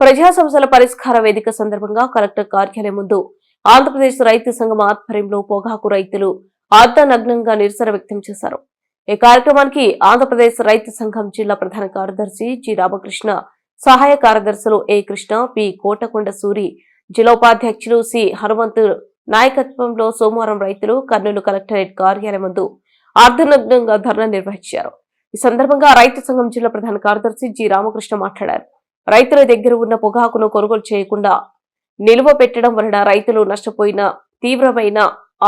ప్రజా సమస్యల పరిష్కార వేదిక సందర్భంగా కలెక్టర్ కార్యాలయం ముందు ఆంధ్రప్రదేశ్ రైతు సంఘం ఆధ్వర్యంలో పొగాకు రైతులు అర్ధనగ్నంగా నిరసన వ్యక్తం చేశారు. ఈ కార్యక్రమానికి ఆంధ్రప్రదేశ్ రైతు సంఘం జిల్లా ప్రధాన కార్యదర్శి జి రామకృష్ణ సహాయ కార్యదర్శులు ఏ కృష్ణ పి కోటకొండ సూరి జిల్లా ఉపాధ్యక్షులు సి హనుమంతు నాయకత్వంలో సోమవారం రైతులు కర్నూలు కలెక్టరేట్ కార్యాలయం ముందు అర్ధనగ్నంగా ధర్నా నిర్వహించారు. ఈ సందర్భంగా రైతు సంఘం జిల్లా ప్రధాన కార్యదర్శి జి రామకృష్ణ మాట్లాడారు. రైతుల దగ్గర ఉన్న పొగాకును కొనుగోలు చేయకుండా నిలువ పెట్టడం వలన రైతులు నష్టపోయిన తీవ్రమైన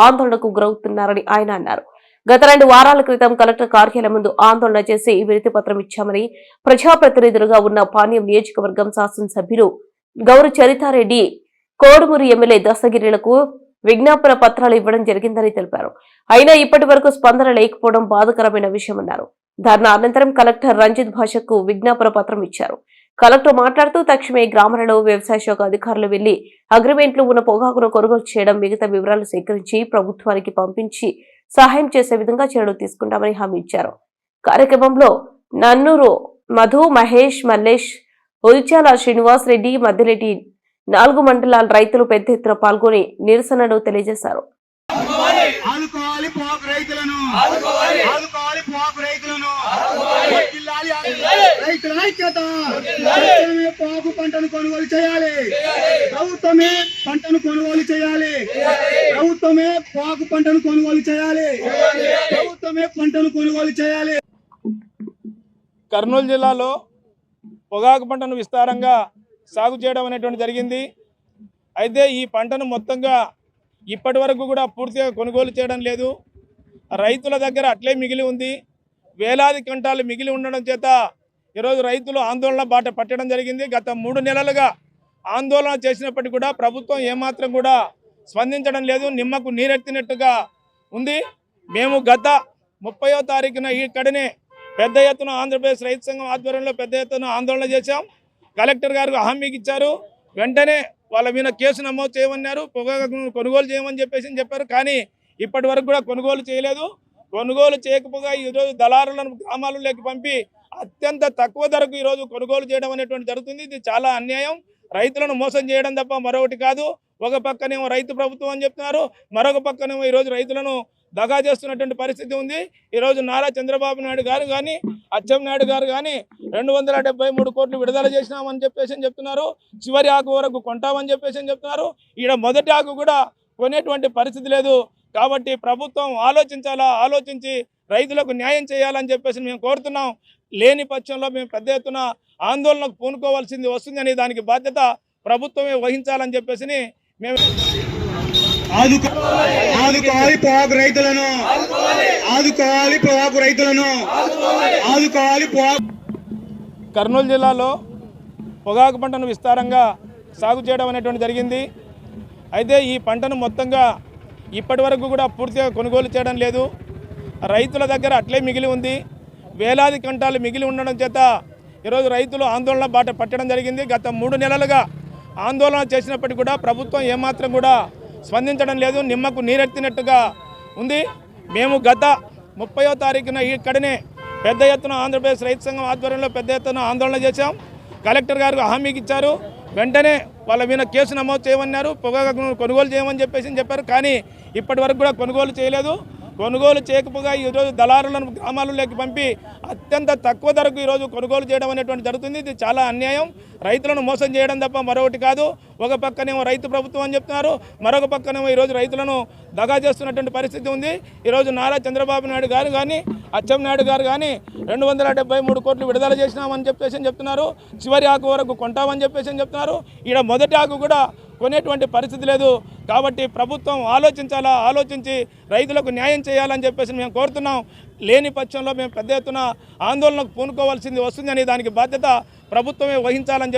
ఆందోళనకు గురవుతున్నారని ఆయన అన్నారు. గత రెండు వారాల క్రితం కలెక్టర్ కార్యాలయం ముందు ఆందోళన చేసి వినతి పత్రం ఇచ్చామని ప్రజాప్రతినిధులుగా ఉన్న పాణ్యం నియోజకవర్గం శాసనసభ్యులు గౌరు చరితారెడ్డి కోడుమూరి ఎమ్మెల్యే దస్తగిరిలకు విజ్ఞాపన పత్రాలు ఇవ్వడం జరిగిందని తెలిపారు. అయినా ఇప్పటి వరకు స్పందన లేకపోవడం బాధకరమైన విషయమన్నారు. ధర్నా అనంతరం కలెక్టర్ రంజిత్ భాషకు విజ్ఞాపన పత్రం ఇచ్చారు. కలెక్టర్ మాట్లాడుతూ తక్షణమే గ్రామాలలో వ్యవసాయ శాఖ అధికారులు వెళ్ళి అగ్రిమెంట్లు ఉన్న పొగాకును కొనుగోలు చేయడం మిగతా వివరాలు సేకరించి ప్రభుత్వానికి పంపించి సహాయం చేసే విధంగా చర్యలు తీసుకుంటామని హామీ ఇచ్చారు. కార్యక్రమంలో నన్నూరు మధు మహేష్ మల్లేష్ ఉల్చాల శ్రీనివాస్ రెడ్డి మద్దిరెడ్డి నాలుగు మండలాల రైతులు పెద్ద ఎత్తున పాల్గొని నిరసనలు తెలియజేశారు ఆదుకోవాలి పోకు రైతులను ఆదుకోవాలి పోకు రైతులను వర్ధిల్లాలి రైతుల ఐక్యత. ప్రభుత్వమే పోకు పంటను కొనుగోలు చేయాలి. ప్రభుత్వమే పంటను కొనుగోలు చేయాలి. ప్రభుత్వమే పోకు పంటను కొనుగోలు చేయాలి. ప్రభుత్వమే పంటను కొనుగోలు చేయాలి. కర్నూలు జిల్లాలో పొగాకు పంటను విస్తారంగా సాగు చేయడం అనేటువంటి జరిగింది. అయితే ఈ పంటను మొత్తంగా ఇప్పటి వరకు కూడా పూర్తిగా కొనుగోలు చేయడం లేదు. రైతుల దగ్గర అట్లే మిగిలి ఉంది. వేలాది క్వింటాలు మిగిలి ఉండడం చేత ఈరోజు రైతులు ఆందోళన బాట పట్టడం జరిగింది. గత మూడు నెలలుగా ఆందోళన చేసినప్పటికీ కూడా ప్రభుత్వం ఏమాత్రం కూడా స్పందించడం లేదు. నిమ్మకు నీరెత్తినట్టుగా ఉంది. మేము గత ముప్పయో తారీఖున ఇక్కడనే పెద్ద ఎత్తున ఆంధ్రప్రదేశ్ రైతు సంఘం ఆధ్వర్యంలో పెద్ద ఎత్తున ఆందోళన చేశాం. కలెక్టర్ గారు హామీకి ఇచ్చారు. వెంటనే వాళ్ళ మీద కేసు నమోదు చేయమన్నారు. పొగాకును కొనుగోలు చేయమని చెప్పేసి చెప్పారు. కానీ ఇప్పటి వరకు కూడా కొనుగోలు చేయలేదు. కొనుగోలు చేయకపోగా ఈరోజు దళారులను గ్రామాలలోకి పంపి అత్యంత తక్కువ ధరకు ఈరోజు కొనుగోలు చేయడం అనేటువంటి జరుగుతుంది. ఇది చాలా అన్యాయం. రైతులను మోసం చేయడం తప్ప మరొకటి కాదు. ఒక పక్కనేమో రైతు ప్రభుత్వం అని చెప్తున్నారు. మరొక పక్కనేమో ఈరోజు రైతులను దగా చేస్తున్నటువంటి పరిస్థితి ఉంది. ఈరోజు నారా చంద్రబాబు నాయుడు గారు కానీ అచ్చెం నాయుడు గారు కానీ రెండు వందల డెబ్బై మూడు కోట్లు విడుదల చేసినామని చెప్పేసి అని చెప్తున్నారు. చివరి ఆకు వరకు కొంటామని చెప్పేసి అని చెప్తున్నారు. ఈడ మొదటి ఆకు కూడా కొనేటువంటి పరిస్థితి లేదు. కాబట్టి ప్రభుత్వం ఆలోచించాలా? ఆలోచించి రైతులకు న్యాయం చేయాలని చెప్పేసి మేము కోరుతున్నాం. లేని పక్షంలో మేము పెద్ద ఎత్తున ఆందోళనకు పూనుకోవాల్సింది వస్తుందని దానికి బాధ్యత ప్రభుత్వమే వహించాలని చెప్పేసి మేము ఆదుకోవాలి రైతులను. ఆదుకోవాలి రైతులను. ఆదుకోవాలి కర్నూలు జిల్లాలో పొగాకు పంటను విస్తారంగా సాగు చేయడం అనేటువంటి జరిగింది. అయితే ఈ పంటను మొత్తంగా ఇప్పటి వరకు కూడా పూర్తిగా కొనుగోలు చేయడం లేదు. రైతుల దగ్గర అట్లే మిగిలి ఉంది. వేలాది కంటాలు మిగిలి ఉండడం చేత ఈరోజు రైతులు ఆందోళన బాట పట్టడం జరిగింది. గత మూడు నెలలుగా ఆందోళన చేసినప్పటికీ కూడా ప్రభుత్వం ఏమాత్రం కూడా స్పందించడం లేదు. నిమ్మకు నీరెత్తినట్టుగా ఉంది. మేము గత ముప్పయో తారీఖున ఇక్కడనే పెద్ద ఎత్తున ఆంధ్రప్రదేశ్ రైతు సంఘం ఆధ్వర్యంలో పెద్ద ఎత్తున ఆందోళన చేశాం. కలెక్టర్ గారు హామీకి ఇచ్చారు. వెంటనే వాళ్ళ మీద కేసు నమోదు చేయమన్నారు. పొగాకు కొనుగోలు చేయమని చెప్పేసి చెప్పారు. కానీ ఇప్పటి వరకు కూడా కొనుగోలు చేయలేదు. కొనుగోలు చేయకపోగా ఈరోజు దళారులను గ్రామాలలోకి పంపి అత్యంత తక్కువ ధరకు ఈరోజు కొనుగోలు చేయడం అనేటువంటి జరుగుతుంది. ఇది చాలా అన్యాయం. రైతులను మోసం చేయడం తప్ప మరొకటి కాదు. ఒక పక్కనేమో రైతు ప్రభుత్వం అని చెప్తున్నారు. మరొక పక్కనేమో ఈరోజు రైతులను దగా చేస్తున్నటువంటి పరిస్థితి ఉంది. ఈరోజు నారా చంద్రబాబు నాయుడు గారు కానీ అచ్చెం నాయుడు గారు కానీ రెండు వందల డెబ్బై మూడు కోట్లు విడుదల చేసినామని చెప్పేసి అని చెప్తున్నారు. చివరి ఆకు వరకు కొంటామని చెప్పేసి అని చెప్తున్నారు. ఈడ మొదటి ఆకు కూడా కొనేటువంటి పరిస్థితి లేదు. కాబట్టి ప్రభుత్వం ఆలోచించాలా? ఆలోచించి రైతులకు న్యాయం చేయాలని చెప్పేసి మేము కోరుతున్నాం. లేని పక్షంలో మేము పెద్ద ఎత్తున ఆందోళనకు పూనుకోవాల్సింది వస్తుందని దానికి బాధ్యత ప్రభుత్వమే వహించాలని